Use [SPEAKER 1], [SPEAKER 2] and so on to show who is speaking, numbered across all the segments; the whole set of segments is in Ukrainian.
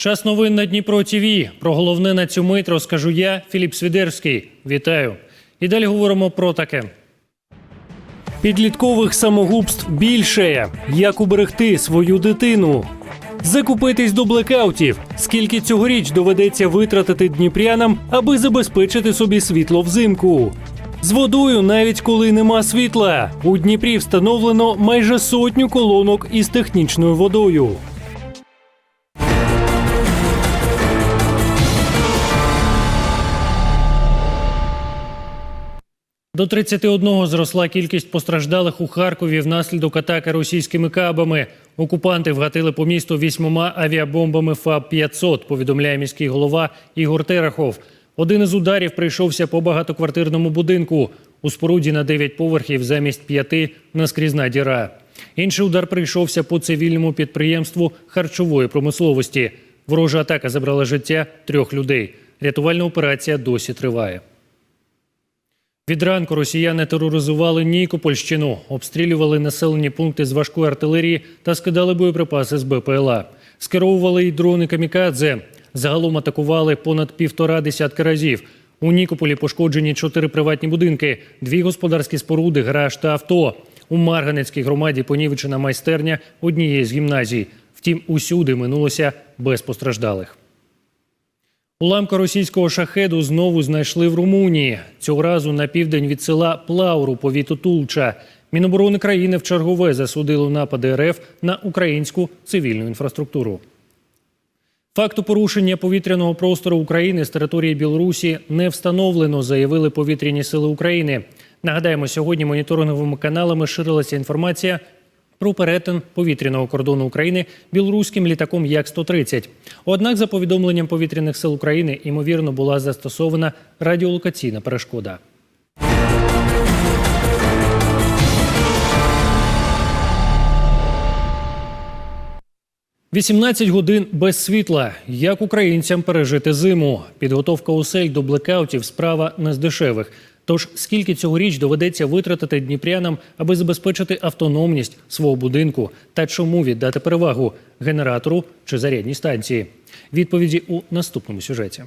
[SPEAKER 1] Час новин на Дніпро ТВ. Про головне на цю мить розкажу я, Філіп Свідерський. Вітаю. І далі говоримо про таке. Підліткових самогубств більше. Як уберегти свою дитину? Закупитись до блекаутів. Скільки цьогоріч доведеться витратити дніпрянам, аби забезпечити собі світло взимку? З водою, навіть коли нема світла, у Дніпрі встановлено майже сотню колонок із технічною водою. До 31 зросла кількість постраждалих у Харкові внаслідок атаки російськими кабами. Окупанти вгатили по місту вісьмома авіабомбами ФАБ-500, повідомляє міський голова Ігор Терехов. Один із ударів прийшовся по багатоквартирному будинку. У споруді на 9 поверхів замість п'яти наскрізна діра. Інший удар прийшовся по цивільному підприємству харчової промисловості. Ворожа атака забрала життя трьох людей. Рятувальна операція досі триває. Від ранку росіяни тероризували Нікопольщину, обстрілювали населені пункти з важкої артилерії та скидали боєприпаси з БПЛА. Скеровували й дрони камікадзе. Загалом атакували понад півтора десятки разів. У Нікополі пошкоджені чотири приватні будинки, дві господарські споруди, гараж та авто. У Марганецькій громаді понівечена майстерня однієї з гімназій. Втім, усюди минулося без постраждалих. Уламка російського шахеду знову знайшли в Румунії. Цього разу на південь від села Плауру повіту Тулча. Міноборони країни в чергове засудило напади РФ на українську цивільну інфраструктуру. Факту порушення повітряного простору України з території Білорусі не встановлено, заявили повітряні сили України. Нагадаємо, сьогодні моніторинговими каналами ширилася інформація про перетин повітряного кордону України білоруським літаком Як-130. Однак, за повідомленням повітряних сил України, ймовірно, була застосована радіолокаційна перешкода. «18 годин без світла. Як українцям пережити зиму? Підготовка осель до блекаутів справа не з дешевих. Тож скільки цьогоріч доведеться витратити дніпрянам, аби забезпечити автономність свого будинку, та чому віддати перевагу генератору чи зарядній станції? Відповіді у наступному сюжеті.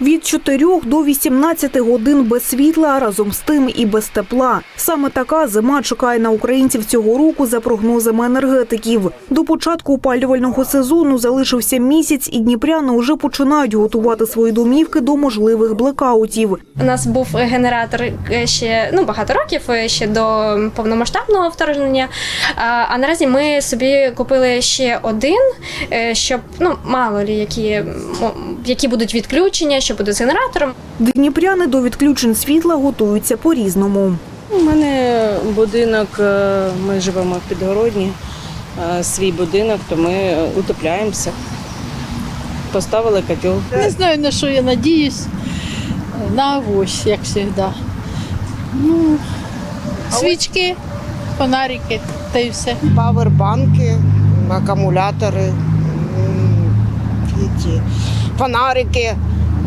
[SPEAKER 2] Від 4 до 18 годин без світла, разом з тим і без тепла. Саме така зима чекає на українців цього року за прогнозами енергетиків. До початку опалювального сезону залишився місяць, і дніпряни вже починають готувати свої домівки до можливих блекаутів.
[SPEAKER 3] У нас був генератор е, ще ну багато років е, ще до повномасштабного вторгнення. А, наразі ми собі купили ще один, е, щоб ну мало лі які, які будуть відключення, що буде з генератором.
[SPEAKER 2] Дніпряни до відключень світла готуються по-різному.
[SPEAKER 4] У мене будинок, е, ми живемо в підгородні, е, свій будинок, то ми утепляємося. Поставили котел.
[SPEAKER 5] Не знаю, на що я надіюсь. На авось, як завжди. Ну, свічки, фонарики та й все.
[SPEAKER 6] павербанки, акумулятори, фонарики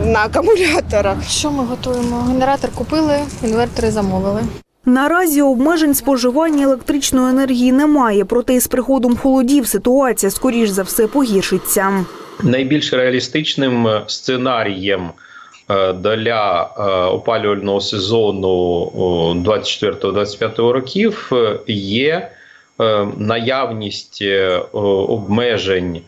[SPEAKER 6] на акумуляторах.
[SPEAKER 7] Що ми готуємо? Генератор купили, інвертори замовили.
[SPEAKER 2] Наразі обмежень споживання електричної енергії немає, проте із приходом холодів ситуація скоріш за все погіршиться.
[SPEAKER 8] найбільш реалістичним е, сценарієм е, для е, опалювального сезону о, 24-25 років є наявність обмежень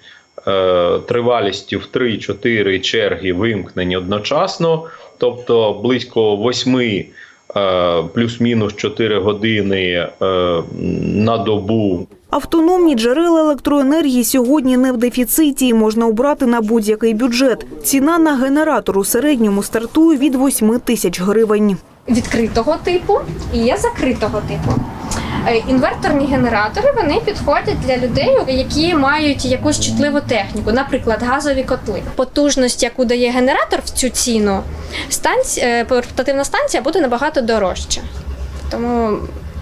[SPEAKER 8] тривалістю в 3-4 черги вимкнень одночасно, тобто близько 8 е, плюс-мінус 4 години е, на добу
[SPEAKER 2] Автономні джерела електроенергії сьогодні не в дефіциті можна обрати на будь-який бюджет. Ціна на генератор у середньому стартує від 8 тисяч гривень.
[SPEAKER 3] Відкритого типу і є закритого типу. Е, Інверторні генератори вони підходять для людей, які мають якусь чутливу техніку, наприклад, газові котли. Потужність, яку дає генератор в цю ціну, станція, портативна станція буде набагато дорожча. Тому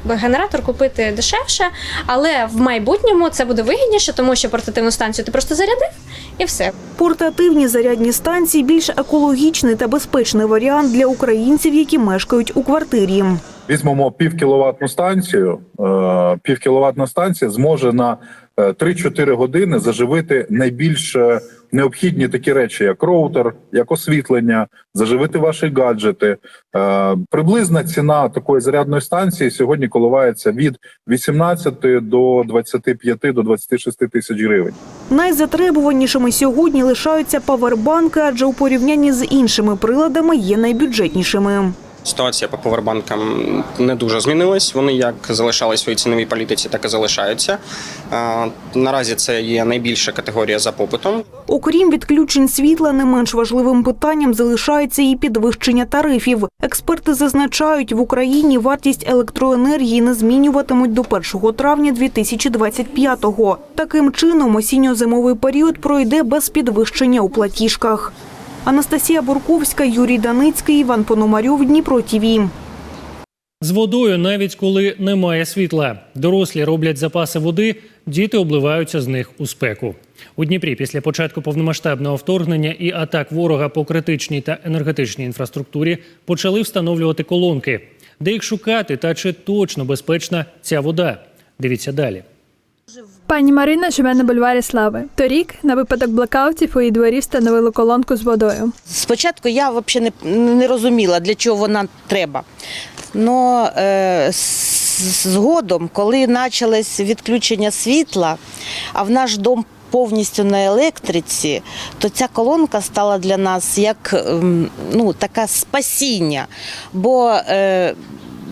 [SPEAKER 3] генератор купити дешевше, але в майбутньому це буде вигідніше, тому що портативну станцію ти просто зарядив і все.
[SPEAKER 2] Портативні зарядні станції більш екологічний та безпечний варіант для українців, які мешкають у квартирі.
[SPEAKER 9] Візьмемо півкіловатну станцію. Е, Півкіловатна станція зможе на е, 3-4 години заживити найбільш е, необхідні такі речі, як роутер, як освітлення, заживити ваші гаджети. Е, Приблизна ціна такої зарядної станції сьогодні коливається від 18 до 25 до 26 тисяч гривень.
[SPEAKER 2] Найзатребуванішими сьогодні лишаються павербанки, адже у порівнянні з іншими приладами є найбюджетнішими.
[SPEAKER 10] Ситуація по повербанкам не дуже змінилась. Вони як залишались в своїй ціновій політиці, так і залишаються. Наразі це є найбільша категорія за попитом.
[SPEAKER 2] Окрім відключень світла, не менш важливим питанням залишається і підвищення тарифів. Експерти зазначають, в Україні вартість електроенергії не змінюватимуть до 1 травня 2025-го. Таким чином, осінньо-зимовий період пройде без підвищення у платіжках. Анастасія Бурковська, Юрій Даницький, Іван Пономарьов, Дніпро ТІВІ.
[SPEAKER 1] З водою, навіть коли немає світла. Дорослі роблять запаси води, діти обливаються з них у спеку. У Дніпрі після початку повномасштабного вторгнення і атак ворога по критичній та енергетичній інфраструктурі почали встановлювати колонки. Де їх шукати та чи точно безпечна ця вода? Дивіться далі.
[SPEAKER 11] Пані Марина живе на бульварі Слави. Торік, на випадок блекаутів, у її дворі встановили колонку з водою.
[SPEAKER 12] Спочатку я взагалі не, не розуміла, для чого вона треба. Но е, згодом, коли почалось відключення світла, а в наш дом повністю на електриці, то ця колонка стала для нас як ем, ну, таке спасіння. Бо е,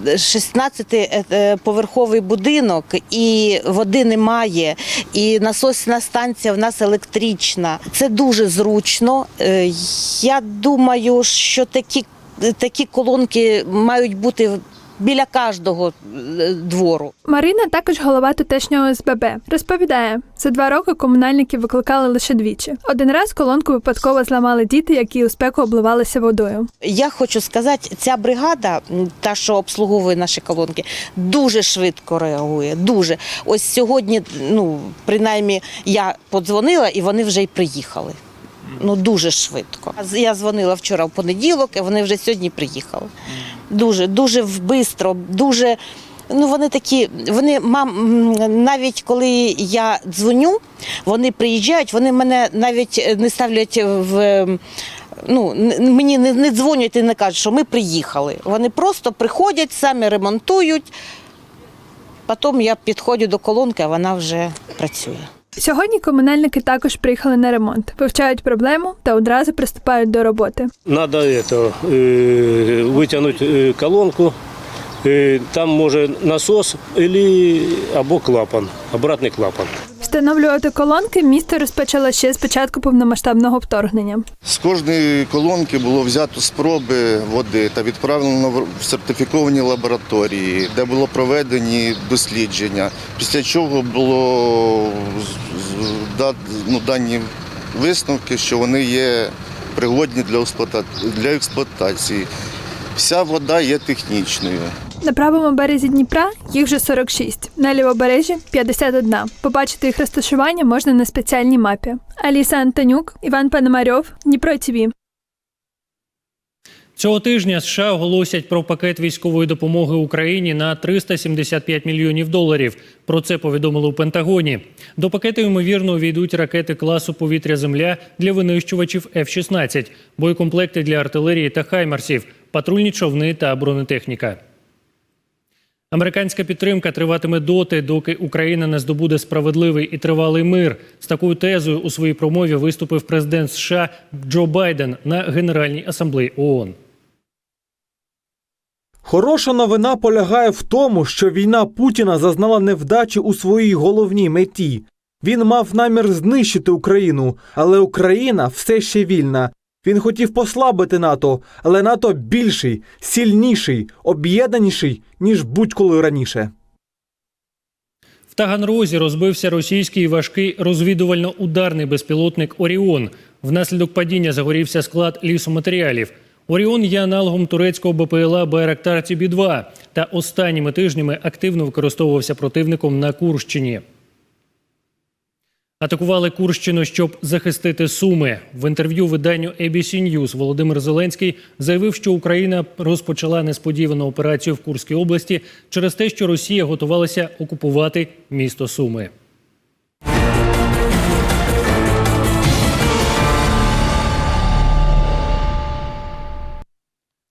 [SPEAKER 12] 16-поверховий будинок і води немає, і насосна станція в нас електрична. Це дуже зручно. Е, Я думаю, що такі, такі колонки мають бути біля кожного е, двору.
[SPEAKER 11] Марина також голова тутешнього ОСББ. Розповідає, за два роки комунальники викликали лише двічі. Один раз колонку випадково зламали діти, які у спеку обливалися водою.
[SPEAKER 12] Я хочу сказати, ця бригада, та що обслуговує наші колонки, дуже швидко реагує. Дуже ось сьогодні, ну принаймні, я подзвонила і вони вже й приїхали. Ну дуже швидко. Я дзвонила вчора в понеділок, і вони вже сьогодні приїхали. Дуже, дуже швидко, дуже. Ну, вони такі, вони мам, навіть коли я дзвоню, вони приїжджають, вони мене навіть е, не ставлять в. Ну, мені не, не дзвонять і не кажуть, що ми приїхали. Вони просто приходять, самі ремонтують. Потім я підходжу до колонки, а вона вже працює.
[SPEAKER 11] Сьогодні комунальники також приїхали на ремонт, вивчають проблему та одразу приступають до роботи.
[SPEAKER 13] Надо это, э, вытянуть э, колонку. Э, Там може насос или або клапан, обратний клапан.
[SPEAKER 11] Встановлювати колонки місто розпочало ще з початку повномасштабного вторгнення.
[SPEAKER 14] З кожної колонки було взято спроби води та відправлено в сертифіковані лабораторії, де було проведені дослідження. Після чого було ну, дані висновки, що вони є пригодні для експлуатації. Вся вода є технічною.
[SPEAKER 11] На правому березі Дніпра їх вже 46, на лівобережжі 51. Побачити їх розташування можна на спеціальній мапі. Аліса Антонюк, Іван Пономарьов, Дніпро ТІВІ.
[SPEAKER 1] Цього тижня США оголосять про пакет військової допомоги Україні на 375 мільйонів доларів. Про це повідомили у Пентагоні. До пакету ймовірно увійдуть ракети класу повітря-земля для винищувачів F-16, боєкомплекти для артилерії та хаймарсів, патрульні човни та бронетехніка. Американська підтримка триватиме доти, доки Україна не здобуде справедливий і тривалий мир. З такою тезою у своїй промові виступив президент США Джо Байден на Генеральній асамблеї ООН.
[SPEAKER 15] Хороша новина полягає в тому, що війна Путіна зазнала невдачі у своїй головній меті. Він мав намір знищити Україну, але Україна все ще вільна. Він хотів послабити НАТО, але НАТО більший, сильніший, об'єднаніший, ніж будь-коли раніше.
[SPEAKER 1] В Таганрозі розбився російський важкий розвідувально-ударний безпілотник Оріон. Внаслідок падіння загорівся склад лісоматеріалів. Оріон є аналогом турецького БПЛА Байрактар TB-2 та останніми тижнями активно використовувався противником на Курщині. Атакували Курщину, щоб захистити Суми. В інтерв'ю виданню ABC News Володимир Зеленський заявив, що Україна розпочала несподівану операцію в Курській області через те, що Росія готувалася окупувати місто Суми.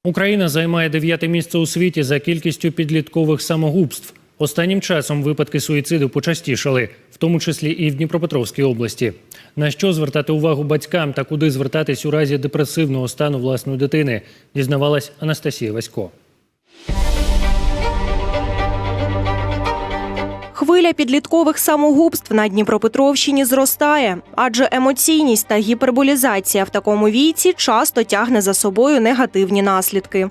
[SPEAKER 1] Україна займає дев'яте місце у світі за кількістю підліткових самогубств. Останнім часом випадки суїциду почастішали, в тому числі і в Дніпропетровській області. На що звертати увагу батькам та куди звертатись у разі депресивного стану власної дитини, дізнавалась Анастасія Васько.
[SPEAKER 16] Хвиля підліткових самогубств на Дніпропетровщині зростає, адже емоційність та гіперболізація в такому віці часто тягне за собою негативні наслідки.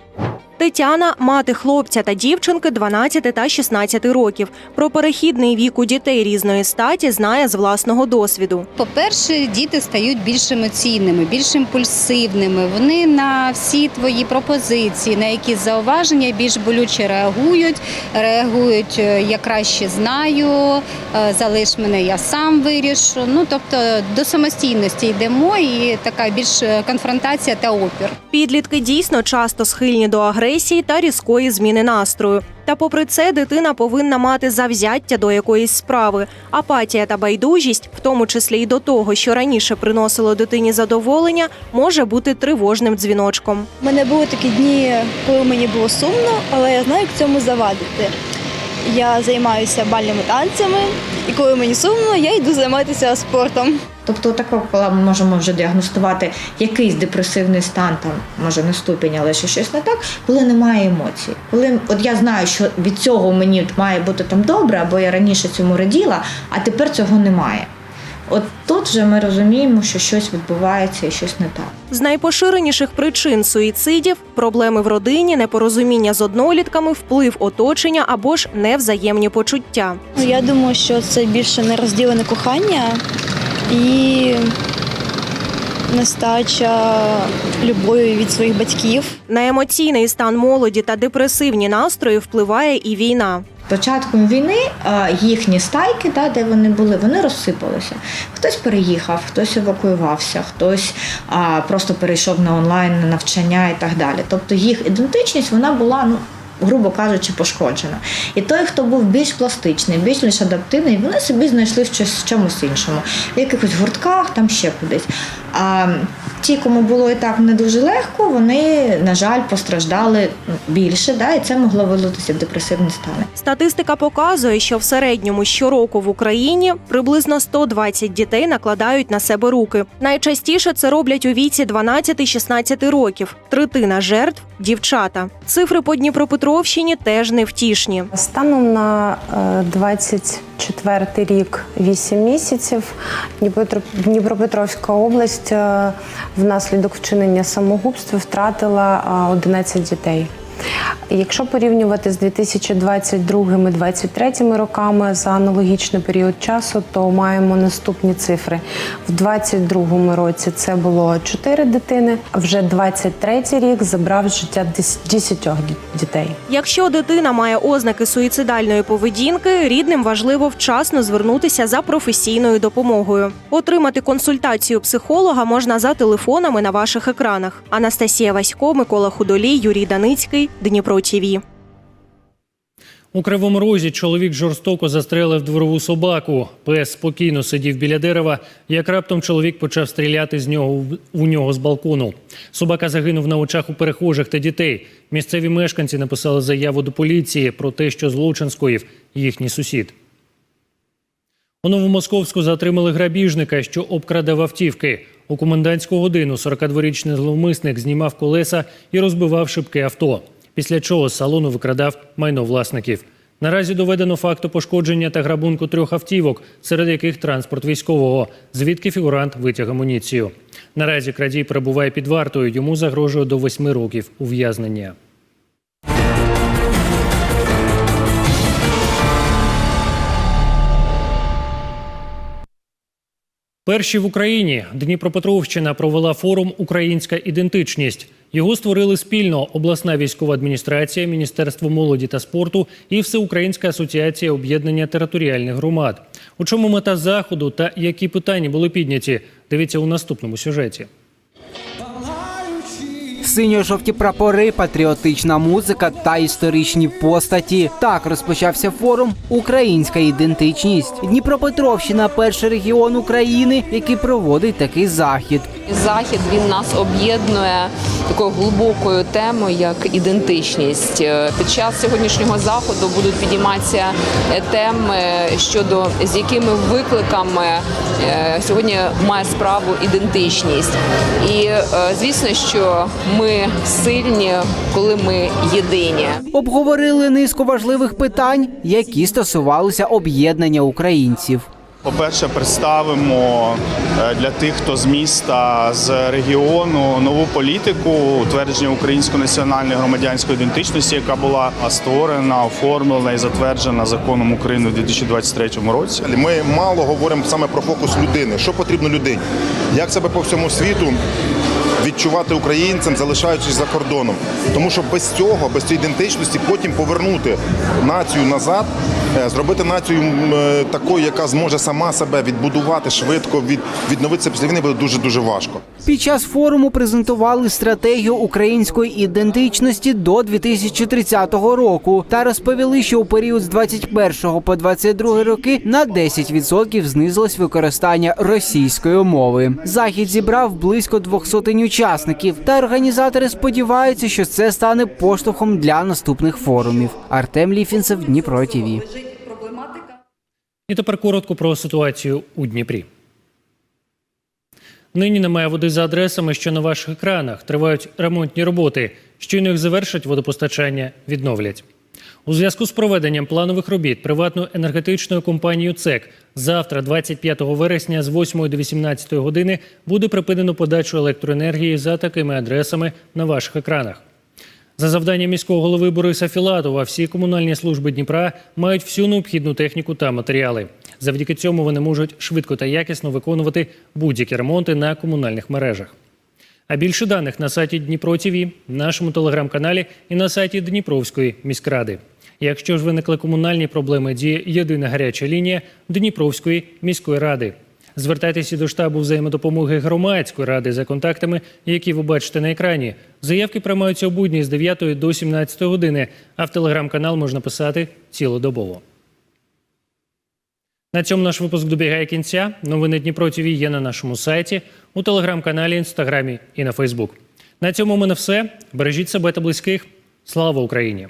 [SPEAKER 16] Тетяна мати хлопця та дівчинки 12 та 16 років. Про перехідний вік у дітей різної статі знає з власного досвіду.
[SPEAKER 17] По-перше, діти стають більш емоційними, більш імпульсивними. Вони на всі твої пропозиції, на якісь зауваження більш болюче реагують. Реагують е, я краще знаю, е, залиш мене, я сам вирішу. Ну тобто до самостійності йдемо, і така більш е, конфронтація та опір.
[SPEAKER 16] Підлітки дійсно часто схильні до агресії та різкої зміни настрою. Та попри це, дитина повинна мати завзяття до якоїсь справи. Апатія та байдужість, в тому числі й до того, що раніше приносило дитині задоволення, може бути тривожним дзвіночком.
[SPEAKER 18] У мене були такі дні, коли мені було сумно, але я знаю, як цьому завадити. Я займаюся бальними танцями, і коли мені сумно, я йду займатися спортом.
[SPEAKER 19] Тобто, так ми можемо вже діагностувати якийсь депресивний стан, там може не ступінь, але ще щось не так, коли немає емоцій. Коли от я знаю, що від цього мені має бути там добре, або я раніше цьому раділа, а тепер цього немає. От тут вже ми розуміємо, що щось відбувається і щось не так.
[SPEAKER 16] З найпоширеніших причин суїцидів проблеми в родині, непорозуміння з однолітками, вплив оточення або ж невзаємні почуття.
[SPEAKER 18] Ну, я думаю, що це більше нерозділене кохання і нестача любові від своїх батьків.
[SPEAKER 16] На емоційний стан молоді та депресивні настрої впливає і війна.
[SPEAKER 19] Початком війни їхні стайки, да, де вони були, вони розсипалися. Хтось переїхав, хтось евакуювався, хтось а, просто перейшов на онлайн на навчання і так далі. Тобто їх ідентичність вона була ну. Грубо кажучи, пошкоджена. І той, хто був більш пластичний, більш адаптивний, вони собі знайшли щось в чомусь іншому, в якихось гуртках, там ще кудись. А ті, кому було і так не дуже легко, вони, на жаль, постраждали більше, да, і це могло вилитися в депресивні стани.
[SPEAKER 16] Статистика показує, що в середньому щороку в Україні приблизно 120 дітей накладають на себе руки. Найчастіше це роблять у віці 12-16 років. Третина жертв дівчата. Цифри по Дніпропетровщині теж невтішні.
[SPEAKER 20] Станом на е, 24 рік 8 місяців Дніпропетро- Дніпропетровська область е, внаслідок вчинення самогубства втратила е, 11 дітей. Якщо порівнювати з 2022-2023 роками за аналогічний період часу, то маємо наступні цифри. В 2022 році це було 4 дитини, а вже 23 рік забрав життя 10 дітей.
[SPEAKER 16] Якщо дитина має ознаки суїцидальної поведінки, рідним важливо вчасно звернутися за професійною допомогою. Отримати консультацію психолога можна за телефонами на ваших екранах. Анастасія Васько, Микола Худолій, Юрій Даницький, Дніпро ТІВІ.
[SPEAKER 1] У Кривому Розі чоловік жорстоко застрелив дворову собаку. Пес спокійно сидів біля дерева, як раптом чоловік почав стріляти з нього у нього з балкону. Собака загинув на очах у перехожих та дітей. Місцеві мешканці написали заяву до поліції про те, що злочин скоїв їхній сусід. У Новомосковську затримали грабіжника, що обкрадав автівки. У комендантську годину 42-річний зловмисник знімав колеса і розбивав шибки авто. Після чого з салону викрадав майно власників. Наразі доведено факту пошкодження та грабунку трьох автівок, серед яких транспорт військового, звідки фігурант витяг амуніцію. Наразі крадій перебуває під вартою. Йому загрожує до восьми років ув'язнення. Перші в Україні Дніпропетровщина провела форум Українська ідентичність. Його створили спільно обласна військова адміністрація, Міністерство молоді та спорту і Всеукраїнська асоціація об'єднання територіальних громад. У чому мета заходу та які питання були підняті? Дивіться у наступному сюжеті.
[SPEAKER 21] Синьо-жовті прапори, патріотична музика та історичні постаті. Так розпочався форум Українська ідентичність. Дніпропетровщина перший регіон України, який проводить такий захід.
[SPEAKER 22] Захід він нас об'єднує
[SPEAKER 23] такою глибокою темою, як ідентичність. Під час сьогоднішнього заходу будуть підійматися теми щодо з якими викликами е, сьогодні має справу ідентичність. І е, звісно, що ми сильні, коли ми єдині.
[SPEAKER 21] Обговорили низку важливих питань, які стосувалися об'єднання українців.
[SPEAKER 22] По-перше, представимо е, для тих, хто з міста, з регіону, нову політику утвердження української національної громадянської ідентичності, яка була створена, оформлена і затверджена законом України у 2023 році.
[SPEAKER 24] Ми мало говоримо саме про фокус людини. Що потрібно людині? Як себе по всьому світу відчувати українцем, залишаючись за кордоном? Тому що без цього, без цієї ідентичності, потім повернути націю назад, е, зробити націю е, такою, яка зможе сама себе відбудувати швидко, від, відновитися після війни буде дуже дуже важко.
[SPEAKER 21] Під час форуму презентували стратегію української ідентичності до 2030 року та розповіли, що у період з 21 по 22 роки на 10% знизилось використання російської мови. Захід зібрав близько двох сотень учасників, та організатори сподіваються, що це стане поштовхом для наступних форумів. Артем Ліфінцев, Дніпро ТІВІ.
[SPEAKER 1] І тепер коротко про ситуацію у Дніпрі. Нині немає води за адресами, що на ваших екранах. Тривають ремонтні роботи. Щойно їх завершать, водопостачання відновлять. У зв'язку з проведенням планових робіт приватною енергетичною компанією ЦЕК завтра, 25 вересня, з 8 до 18 години буде припинено подачу електроенергії за такими адресами на ваших екранах. За завданням міського голови Бориса Філатова, всі комунальні служби Дніпра мають всю необхідну техніку та матеріали. Завдяки цьому вони можуть швидко та якісно виконувати будь-які ремонти на комунальних мережах. А більше даних на сайті Дніпро ТІВІ, нашому телеграм-каналі і на сайті Дніпровської міськради. Якщо ж виникли комунальні проблеми, діє єдина гаряча лінія Дніпровської міської ради. Звертайтеся до штабу взаємодопомоги громадської ради за контактами, які ви бачите на екрані. Заявки приймаються у будні з 9 до 17 години, а в телеграм-канал можна писати цілодобово. На цьому наш випуск добігає кінця. Новини Дніпро є на нашому сайті, у телеграм-каналі, інстаграмі і на Фейсбук. На цьому в мене все. Бережіть себе та близьких. Слава Україні!